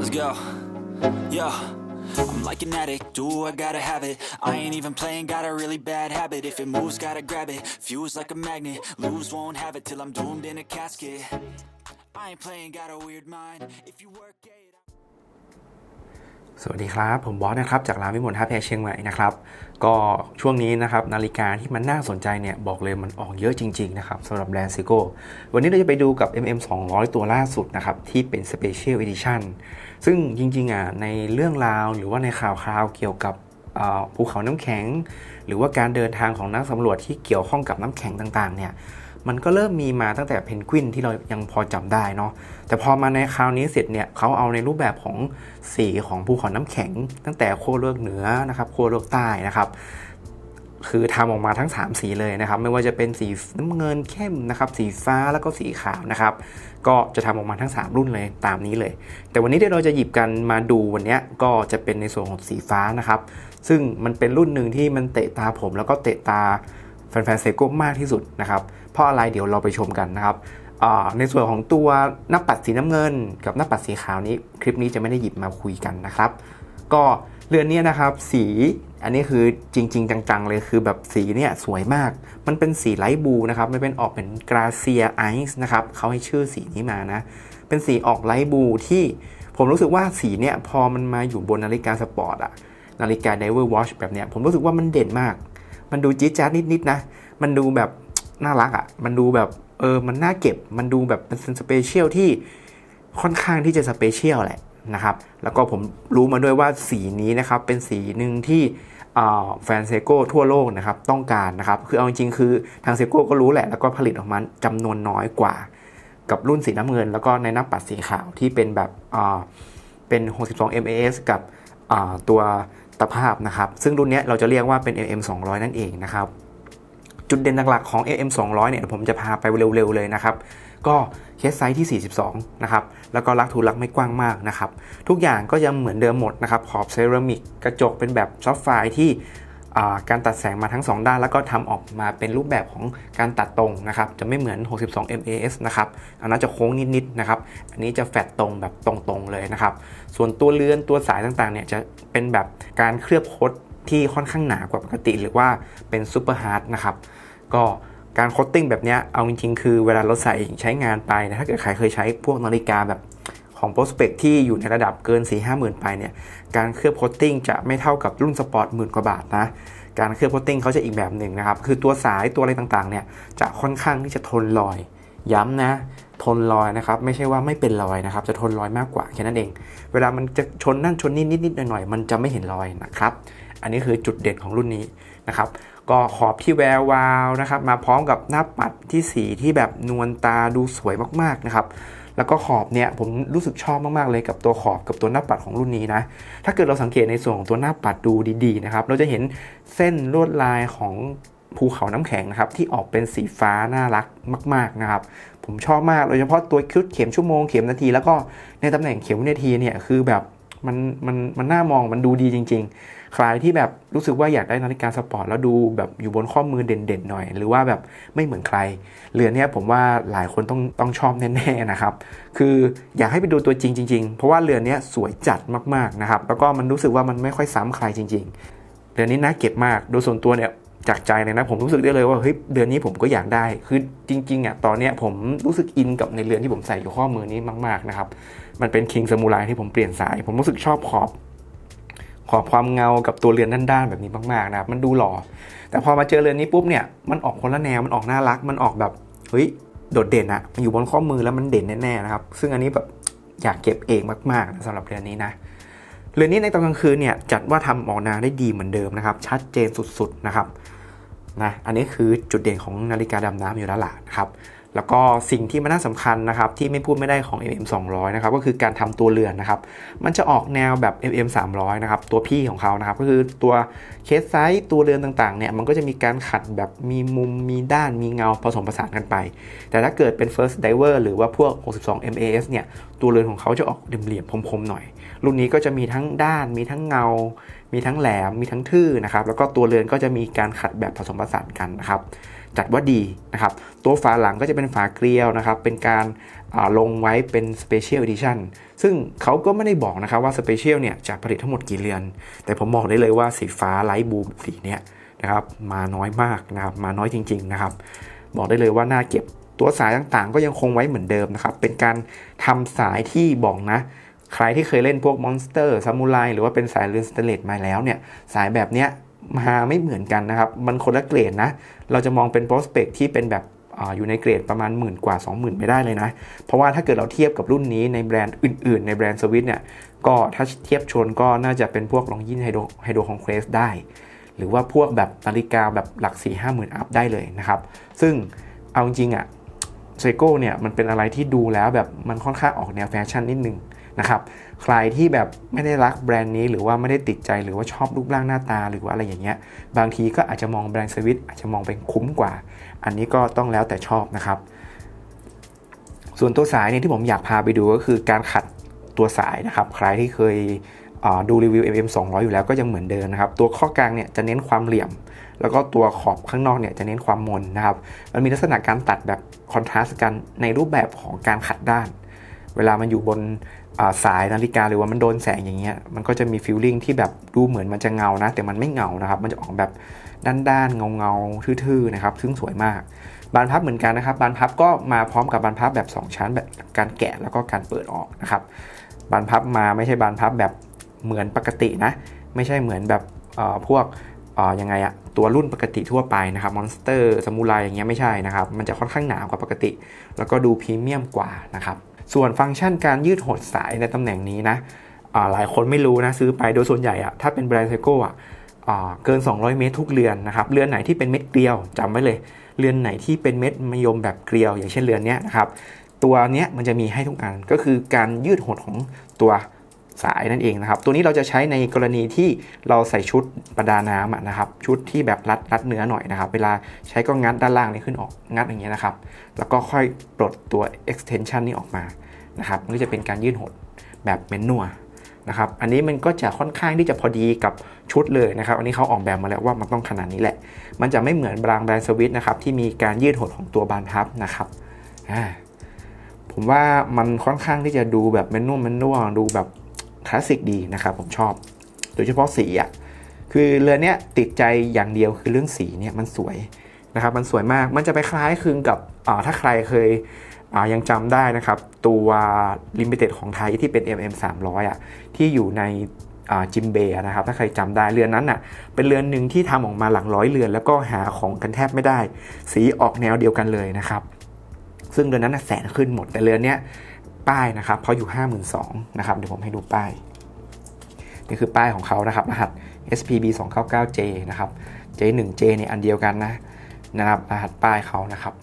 Let's go. Yeah. I'm like an addict, do I gotta have it. I ain't even playing, got a really bad habit. If it moves, gotta grab it. Fuse like a magnet, lose, won't have it till I'm doomed in a casket. I ain't playing, got a weird mind. If you work. สวัสดีครับ ผมบอสนะครับจากร้านวิมลท่าแพเชียงใหม่นะครับก็ช่วงนี้นะครับนาฬิกาที่มันน่าสนใจเนี่ยบอกเลยมันออกเยอะจริง ๆ นะครับสำหรับแบรนด์ซิโก้วันนี้เราจะไปดูกับ MM 200 ตัวล่าสุดนะครับ ที่เป็น Special Edition ซึ่งจริงๆอะในเรื่องราวหรือว่าในข่าวคราวเกี่ยวกับภูเขาน้ำแข็ง หรือว่าการเดินทางของนักสำรวจที่เกี่ยวข้องกับน้ำแข็งต่างๆเนี่ย มันก็เริ่มมีมาตั้งแต่เพนกวินที่เรายังพอจำได้เนาะแต่พอมาในคราวนี้เสร็จเนี่ยเขาเอาในรูปแบบของสีของภูเขาน้ำแข็ง ตั้งแต่โคโลกเหนือนะครับโคโลกใต้นะครับคือทำออกมาทั้ง 3 สีเลยนะครับ ไม่ว่าจะเป็นสีน้ำเงินเข้มนะครับ สีฟ้าแล้วก็สีขาวนะครับ ก็จะทำออกมาทั้ง 3 รุ่นเลยตามนี้เลย แต่วันนี้ที่เราจะหยิบกันมาดูวันนี้ก็จะเป็นในส่วนของสีฟ้านะครับ ซึ่งมันเป็นรุ่นหนึ่งที่มันเตะตาผมแล้วก็เตะตา แฟนๆเซโก้มากที่สุดนะครับเพราะอะไรเดี๋ยวเราไปชมกันนะครับในส่วนของตัวหน้าปัดสีน้ำเงิน กับหน้าปัดสีขาวนี้คลิปนี้จะไม่ได้หยิบมาคุยกันนะครับ ก็เรือนนี้นะครับสีอันนี้คือจริง ๆ จังๆ เลยคือแบบสีเนี่ยสวยมาก มันเป็นสีไลท์บลูนะครับมันเป็นออกเป็นกราเซียไอซ์นะครับเขาให้ชื่อสีนี้มานะ เป็นสีออกไลท์บลูที่ผมรู้สึกว่าสีเนี่ยพอมันมาอยู่บนนาฬิกาสปอร์ตอะนาฬิกา Diver Watch แบบเนี้ยผมรู้สึกว่ามันเด่นมาก มันดูจี๊ดจ๊าดนิดๆนะ มันดูแบบน่ารักอะ่ะ มันดูแบบเออ มันน่าเก็บ มันดูแบบเป็นสเปเชียลที่ค่อนข้างที่จะสเปเชียลแหละนะครับ แล้วก็ผมรู้มาด้วยว่าสีนี้นะครับเป็นสีหนึ่งที่แฟนเซโก้ทั่วโลกนะครับต้องการนะครับ คือเอาจริงๆคือทางเซโก้ก็รู้แหละ แล้วก็ผลิตออกมาจำนวนน้อยกว่า กับรุ่นสีน้ำเงิน แล้วก็ในน้าปัดสีขาวที่เป็นแบบเป็น 62 MAS กับตัว ตภาพนะครับ ซึ่งรุ่นนี้เราจะเรียกว่าเป็น MM 200 นั่นเองนะครับ จุดเด่นหลักๆของ AM 200 เนี่ยผมจะพาไปเร็วๆเลยนะครับ ก็เคสไซส์ที่ 42 นะครับ แล้วก็ลักทูลักไม่กว้างมากนะครับ ทุกอย่างก็ยังเหมือนเดิมหมดนะครับ ขอบเซรามิกกระจกเป็นแบบซอฟต์ไฟที่ การตัดแสงมาทั้ง 2 ด้าน แล้วก็ทำออกมาเป็นรูปแบบของการตัดตรงนะครับ จะไม่เหมือน 62 MAS นะครับ อันนั้นจะโค้งนิดๆนะครับ อันนี้จะแฟตตรงแบบตรงๆเลยนะครับ ส่วนตัวเรือนตัวสายต่างๆเนี่ยจะเป็นแบบการเคลือบโค้ดที่ค่อนข้างหนากว่าปกติ หรือว่าเป็นซูเปอร์ฮาร์ดนะครับ ก็การโคตติ้งแบบนี้เอาจริงๆ คือเวลาเราใส่ใช้งานไปนะถ้าเกิดใครเคยใช้พวกนาฬิกาแบบ ของโปรสเปกที่อยู่ในระดับเกิน 4 5หมื่นไปเนี่ย การเคลือบโคตติ้งจะไม่เท่ากับรุ่นสปอร์ตหมื่นกว่าบาทนะ การเคลือบโคตติ้งเขาจะอีกแบบหนึ่งนะครับ คือตัวสายตัวอะไรต่างๆเนี่ยจะค่อนข้างที่จะทนรอย ย้ำนะ ทนรอยนะครับ ไม่ใช่ว่าไม่เป็นรอยนะครับ จะทนรอยมากกว่าแค่นั้นเอง เวลามันจะชนนั่นชนนี่นิดๆหน่อยๆมันจะไม่เห็นรอยนะครับ อันนี้คือจุดเด่นของรุ่นนี้นะครับก็ขอบที่แวววาวนะครับ มาพร้อมกับหน้าปัดที่สีที่แบบนวลตาดูสวยมากๆนะครับ แล้วก็ขอบเนี่ยผมรู้สึกชอบมากๆเลยกับตัวขอบกับตัวหน้าปัดของรุ่นนี้นะ ถ้าเกิดเราสังเกตในส่วนของตัวหน้าปัดดูดีๆนะครับ เราจะเห็นเส้นลวดลายของภูเขาน้ำแข็งนะครับที่ออกเป็นสีฟ้าน่ารักมาก ๆนะครับ ผมชอบมากโดยเฉพาะตัวคิดเข็มชั่วโมงเข็มนาที แล้วก็ในตำแหน่งเข็มนาทีเนี่ยคือแบบ มันมันมันน่ามองมันดูดีจริง ๆ ใครที่แบบรู้สึกว่าอยากได้นาฬิกาสปอร์ตแล้วดูแบบอยู่บนข้อมือเด่นๆหน่อย หรือว่าแบบไม่เหมือนใคร เรือนเนี้ยผมว่าหลายคนต้องต้องชอบแน่ๆนะครับ คืออยากให้ไปดูตัวจริงจริงๆ เพราะว่าเรือนเนี้ยสวยจัดมากๆนะครับแล้วก็มันรู้สึกว่ามันไม่ค่อยซ้ำใครจริง ๆเดือนนี้น่าเก็บมากโดยส่วนตัวเนี่ยจากใจเลยนะผมรู้สึกได้เลยว่าเฮ้ยเดือนนี้ผมก็อยากได้ คือจริงๆอะตอนเนี้ยผมรู้สึกอินกับในเรือนที่ผมใส่อยู่ข้อมือนี้มาก ๆนะครับ มันเป็นคิงซามูไรที่ผมเปลี่ยนสาย ผมรู้สึกชอบขอบขอบความเงากับตัวเรือนด้านๆแบบนี้มากๆนะครับมันดูหล่อ แต่พอมาเจอเรือนนี้ปุ๊บเนี่ยมันออกคนละแนวมันออกน่ารัก มันออกแบบเฮ้ยโดดเด่นอะมันอยู่บนข้อมือแล้วมันเด่นแน่ๆนะครับ ซึ่งอันนี้แบบอยากเก็บเองมากๆนะสำหรับเรือนนี้นะเรือนนี้ในตอนกลางคืนเนี่ยจัดว่าทำออกนาได้ดีเหมือนเดิมนะครับ ชัดเจนสุดๆนะครับนะอันนี้คือจุดเด่นของนาฬิกาดำน้ำอยู่แล้วล่ะนะครับ แล้วก็สิ่งที่มันน่าสำคัญนะครับที่ไม่พูดไม่ได้ของ MM 200นะครับก็คือการทำตัวเรือนนะครับมันจะออกแนวแบบ MM 300นะครับตัวพี่ของเขานะครับก็คือตัวเคสไซส์ตัวเรือนต่างๆเนี่ยมันก็จะมีการขัดแบบมีมุมมีด้านมีเงาผสมผสานกันไป แต่ถ้าเกิดเป็น first diver หรือว่าพวก 62 MAS เนี่ยตัวเรือนของเขาจะออกเหลี่ยมๆคมๆหน่อย รุ่นนี้ก็จะมีทั้งด้านมีทั้งเงา มีทั้งแหลมมีทั้งทื่อนะครับแล้วก็ตัวเรือนก็จะมีการขัดแบบผสมผสานกันนะครับ จัดว่าดีนะครับ ตัวฝาหลังก็จะเป็นฝาเกลียวนะครับ เป็นการาลงไว้เป็น Special Edition ซึ่งเขาก็ไม่ได้บอกนะครับว่าสเปเชียลเนี่ยจะผลิตทั้งหมดกี่เรือน แต่ผมบอกได้เลยว่าสีฟ้าไลท์บูมสีเนี่ยนะครับมาน้อยมากนะครับมาน้อยจริง ๆนะครับ บอกได้เลยว่าน่าเก็บตัวสายต่างๆ ก็ยังคงไว้เหมือนเดิมนะครับ เป็นการทำสายที่บอกนะ ใครที่เคยเล่นพวกมอนสเตอร์ซามูไรหรือว่าเป็นสายเรือนสเตเลสมาแล้วเนี่ย สายแบบเนี้ย มาไม่เหมือนกันนะครับ มันคนละเกรดนะ เราจะมองเป็นโปรสเปกที่เป็นแบบออยู่ในเกรดประมาณหมื่นกว่า 20,000 ไม่ได้เลยนะ เพราะว่าถ้าเกิดเราเทียบกับรุ่นนี้ในแบรนด์อื่น ๆ ในแบรนด์สวิตเนี่ยก็ถ้าเทียบชนก็น่าจะเป็นพวกลองยินไฮโดรไฮโดคอนเควสได้ หรือว่าพวกแบบนาฬิกาแบบหลัก 4 5 0 0 0 0อัพได้เลยนะครับ ซึ่งเอาจริงอะเซโก้เนี่ยมันเป็นอะไรที่ดูแล้วแบบมันค่อนข้างออกแนวแฟชั่นนิดนึง นะครับใครที่แบบไม่ได้รักแบรนด์นี้หรือว่าไม่ได้ติดใจหรือว่าชอบรูปร่างหน้าตาหรือว่าอะไรอย่างเงี้ยบางทีก็อาจจะมองแบรนด์สวิตอาจจะมองเป็นคุ้มกว่า อันนี้ก็ต้องแล้วแต่ชอบนะครับ ส่วนตัวสายเนี่ยที่ผมอยากพาไปดูก็คือการขัดตัวสายนะครับ ใครที่เคยดูรีวิว MM 200 อยู่แล้วก็ยังเหมือนเดิมนะครับ ตัวข้อกลางเนี่ยจะเน้นความเหลี่ยม แล้วก็ตัวขอบข้างนอกเนี่ยจะเน้นความมนนะครับ มันมีลักษณะการตัดแบบคอนทราสต์กันในรูปแบบของการขัดด้าน เวลามันอยู่บน สายนาฬิกาหรือว่ามันโดนแสงอย่างเงี้ยมันก็จะมีฟิลลิ่งที่แบบดูเหมือนมันจะเงานะ แต่มันไม่เงานะครับ มันจะออกแบบด้านๆเงาเงาๆทื่อๆนะครับ ซึ่งสวยมาก บานพับเหมือนกันนะครับ บานพับก็มาพร้อมกับบานพับแบบ 2 ชั้นแบบการแกะแล้วก็การเปิดออกนะครับ บานพับมาไม่ใช่บานพับแบบเหมือนปกตินะ ไม่ใช่เหมือนแบบเอ่อพวกเอ่อยังไงอะตัวรุ่นปกติทั่วไปนะครับมอนสเตอร์สมูไรอย่างเงี้ยไม่ใช่นะครับ มันจะค่อนข้างหนากว่าปกติ แล้วก็ดูพรีเมียมกว่านะครับ ส่วนฟังก์ชันการยืดหดสายในตำแหน่งนี้นะหลายคนไม่รู้นะซื้อไปโดยส่วนใหญ่อะถ้าเป็นแบรนด์ไซโก้อะอ่าเกิน 200 เมตรทุกเรือนนะครับเรือนไหนที่เป็นเม็ดเกลียวจำไว้เลย เรือนไหนที่เป็นเม็ดมยมแบบเกลียว อย่างเช่นเรือนนี้นะครับตัวนี้มันจะมีให้ทุกอันก็คือการยืดหดของตัว สายนั่นเองนะครับ ตัวนี้เราจะใช้ในกรณีที่เราใส่ชุดประดาน้ำนะครับ ชุดที่แบบรัดรัดเนื้อหน่อยนะครับ เวลาใช้ก็งัดด้านล่างนี้ขึ้นออกงัดอย่างเงี้ยนะครับ แล้วก็ค่อยปลดตัว extension นี้ออกมานะครับมันก็จะเป็นการยืดหดแบบเมนนัวนะครับ อันนี้มันก็จะค่อนข้างที่จะพอดีกับชุดเลยนะครับ อันนี้เขาออกแบบมาแล้วว่ามันต้องขนาดนี้แหละ มันจะไม่เหมือนบรางแบรนด์สวิตนะครับที่มีการยืดหดของตัวบานพับนะครับผมว่ามันค่อนข้างที่จะดูแบบแมนนวลแมนนวลดูแบบ คลาสสิกดีนะครับผมชอบ โดยเฉพาะสีอะคือเรือเนี้ยติดใจอย่างเดียวคือเรื่องสีเนี่ยมันสวยนะครับมันสวยมากมันจะไปคล้ายคลึงกับอ่าถ้าใครเคยอ่ายังจำได้นะครับ ตัวลิมิเต็ดของไทยที่เป็น MM 300อะที่อยู่ในจิมเบย์นะครับถ้าใครจำได้เรือนนั้นอะเป็นเรือนหนึ่งที่ทำออกมาหลังร้อยเรือน แล้วก็หาของกันแทบไม่ได้ สีออกแนวเดียวกันเลยนะครับ ซึ่งเรือนนั้นนะแสนขึ้นหมดแต่เรือนเนี้ย ป้ายนะครับเพราะอยู่ 52,000นะครับเดี๋ยวผมให้ดูป้าย นี่คือป้ายของเขานะครับ รหัส SPB 299J นะครับ J1J ในอันเดียวกันนะนะครับรหัสป้ายเขานะครับ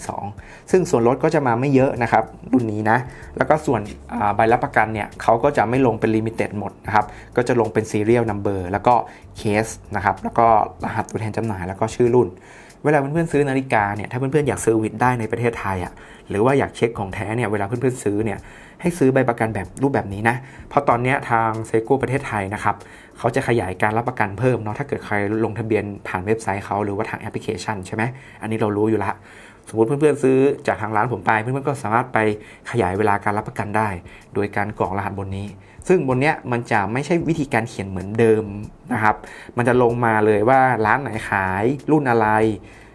52,000 ซึ่งส่วนลดก็จะมาไม่เยอะนะครับรุ่นนี้นะ แล้วก็ส่วนใบรับประกันเนี่ยเขาก็จะไม่ลงเป็นลิมิเต็ดหมดนะครับ ก็จะลงเป็น Serial Number แล้วก็เคสนะครับ แล้วก็รหัสตัวแทนจำหน่ายแล้วก็ชื่อรุ่น เวลาเพื่อนๆซื้อนาฬิกาเนี่ย ถ้าเพื่อนๆอยากซื้อวิทได้ในประเทศไทยอะ หรือว่าอยากเช็คของแท้เนี่ย เวลาเพื่อนๆซื้อเนี่ย ให้ซื้อใบประกันแบบรูปแบบนี้นะ เพราะตอนนี้ทางเซโก้ประเทศไทยนะครับเขาจะขยายการรับประกันเพิ่มเนาะถ้าเกิดใครลงทะเบียนผ่านเว็บไซต์เขาหรือว่าทางแอปพลิเคชันใช่ไหมอันนี้เรารู้อยู่ละสมมติเพื่อนๆซื้อจากทางร้านผมไป เพื่อนๆก็สามารถไปขยายเวลาการรับประกันได้ โดยการกรอกรหัสบนนี้ ซึ่งบนเนี้ยมันจะไม่ใช่วิธีการเขียนเหมือนเดิมนะครับ มันจะลงมาเลยว่าร้านไหนขายรุ่นอะไร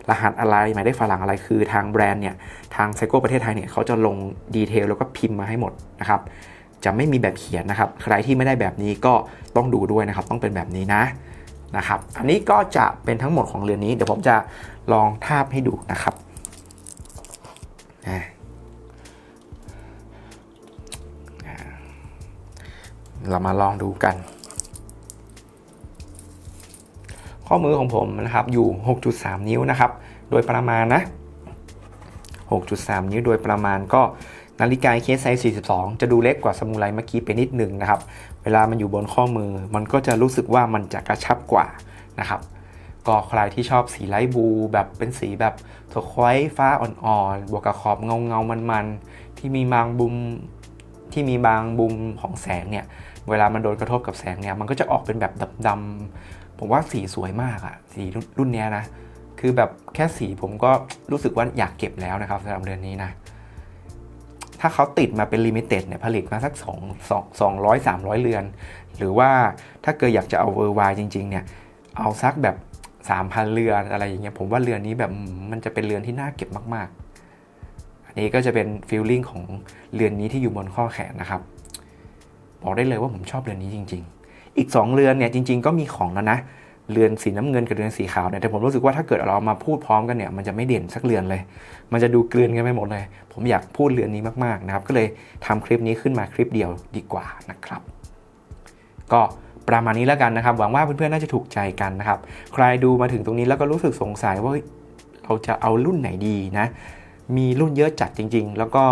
รหัสอะไรหมายเลขฝรั่งอะไรคือทางแบรนด์เนี่ยทางไซโก้ประเทศไทยเนี่ยเขาจะลงดีเทลแล้วก็พิมพ์มาให้หมดนะครับจะไม่มีแบบเขียนนะครับ ใครที่ไม่ได้แบบนี้ก็ต้องดูด้วยนะครับ ต้องเป็นแบบนี้นะนะครับ อันนี้ก็จะเป็นทั้งหมดของเรือนนี้ เดี๋ยวผมจะลองทาบให้ดูนะครับเรามาลองดูกัน ข้อมือของผมนะครับอยู่ 6.3 นิ้วนะครับโดยประมาณนะ 6.3 นิ้วโดยประมาณก็นาฬิกาเคสไซส์42 จะดูเล็กกว่าสมูไรเมื่อกี้ไปนิดหนึ่งนะครับ เวลามันอยู่บนข้อมือ มันก็จะรู้สึกว่ามันจะกระชับกว่านะครับ ก็ใครที่ชอบสีไลท์บลูแบบเป็นสีแบบโทควอยฟ้าอ่อนๆ บวกกับขอบเงาเงาๆมันๆ ที่มีบางบุมที่มีบางบุมของแสงเนี่ย เวลามันโดนกระทบกับแสงเนี่ย มันก็จะออกเป็นแบบดำ ผมว่าสีสวยมากอะสีรุ่นนเนี้ยนะ คือแบบแค่สีผมก็รู้สึกว่าอยากเก็บแล้วนะครับสำหรับเรือนนี้นะ ถ้าเขาติดมาเป็นลิมิเต็ดเนี่ยผลิตมาสัก2 2 200 300 เรือน หรือว่าถ้าเกิดอยากจะเอาเวอร์ไวจริง ๆ เนี่ย เอาสักแบบ 3,000 เรือนอะไรอย่างเงี้ยผมว่าเรือนนี้แบบมมันจะเป็นเรือนที่น่าเก็บมากๆ อันนี้ก็จะเป็นฟีลลิ่งของเรือนนี้ที่อยู่บนข้อแขนนะครับบอกได้เลยว่าผมชอบเรือนนี้จริง ๆ อีก 2 เรือนเนี่ยจริง ๆ ก็มีของแล้วนะเรือนสีน้ำเงินกับเรือนสีขาวเนี่ยแต่ผมรู้สึกว่าถ้าเกิดเรามาพูดพร้อมกันเนี่ยมันจะไม่เด่นสักเรือนเลย มันจะดูเกลือนกันไปหมดเลย ผมอยากพูดเรือนนี้มากๆนะครับก็เลยทำคลิปนี้ขึ้นมาคลิปเดียวดีกว่านะครับ ก็ประมาณนี้แล้วกันนะครับ หวังว่าเพื่อนๆน่าจะถูกใจกันนะครับ ใครดูมาถึงตรงนี้แล้วก็รู้สึกสงสัยว่าเราจะเอารุ่นไหนดีนะมีรุ่นเยอะจัดจริง ๆ แล้วก็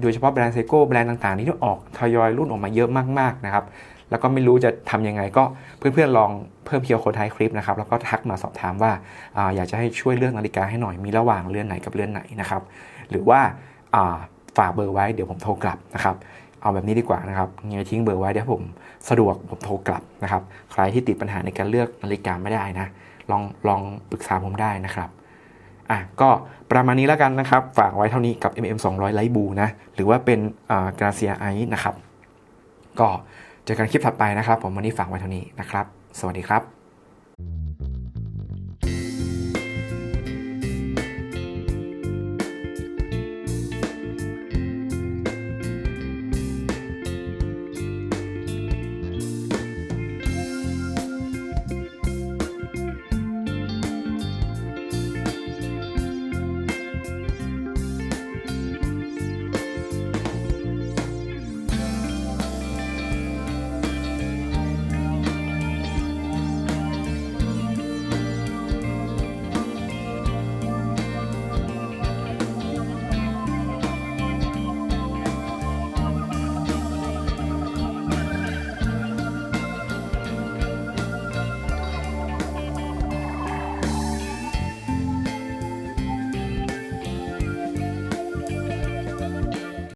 โดยเฉพาะแบรนด์เซโก้แบรนด์ต่างๆที่ออกทยอยรุ่นออกมาเยอะมากๆนะครับ แล้วก็ไม่รู้จะทำยังไงก็เพื่อนๆลองเพิ่มเพียวโคท้ายคลิปนะครับแล้วก็ทักมาสอบถามว่าออยากจะให้ช่วยเลือกนาฬิกาให้หน่อยมีระหว่างเรือนไหนกับเรือนไหนนะครับหรือว่าฝากเบอร์ไว้เดี๋ยวผมโทรกลับนะครับเอาแบบนี้ดีกว่านะครับเงยทิ้งเบอร์ไว้เดี๋ยวผมสะดวกผมโทรกลับนะครับใครที่ติดปัญหาในการเลือกนาฬิกาไม่ได้นะลองลองปรึกษาผมได้นะครับอะก็ประมาณนี้แล้วกันนะครับ ฝากไว้เท่านี้กับ MM 200 ไลท์บูนะ หรือว่าเป็นกราเซียไอนะครับ ก็ เจอกันคลิปถัดไปนะครับ ผมวันนี้ฝากไว้เท่านี้นะครับ สวัสดีครับ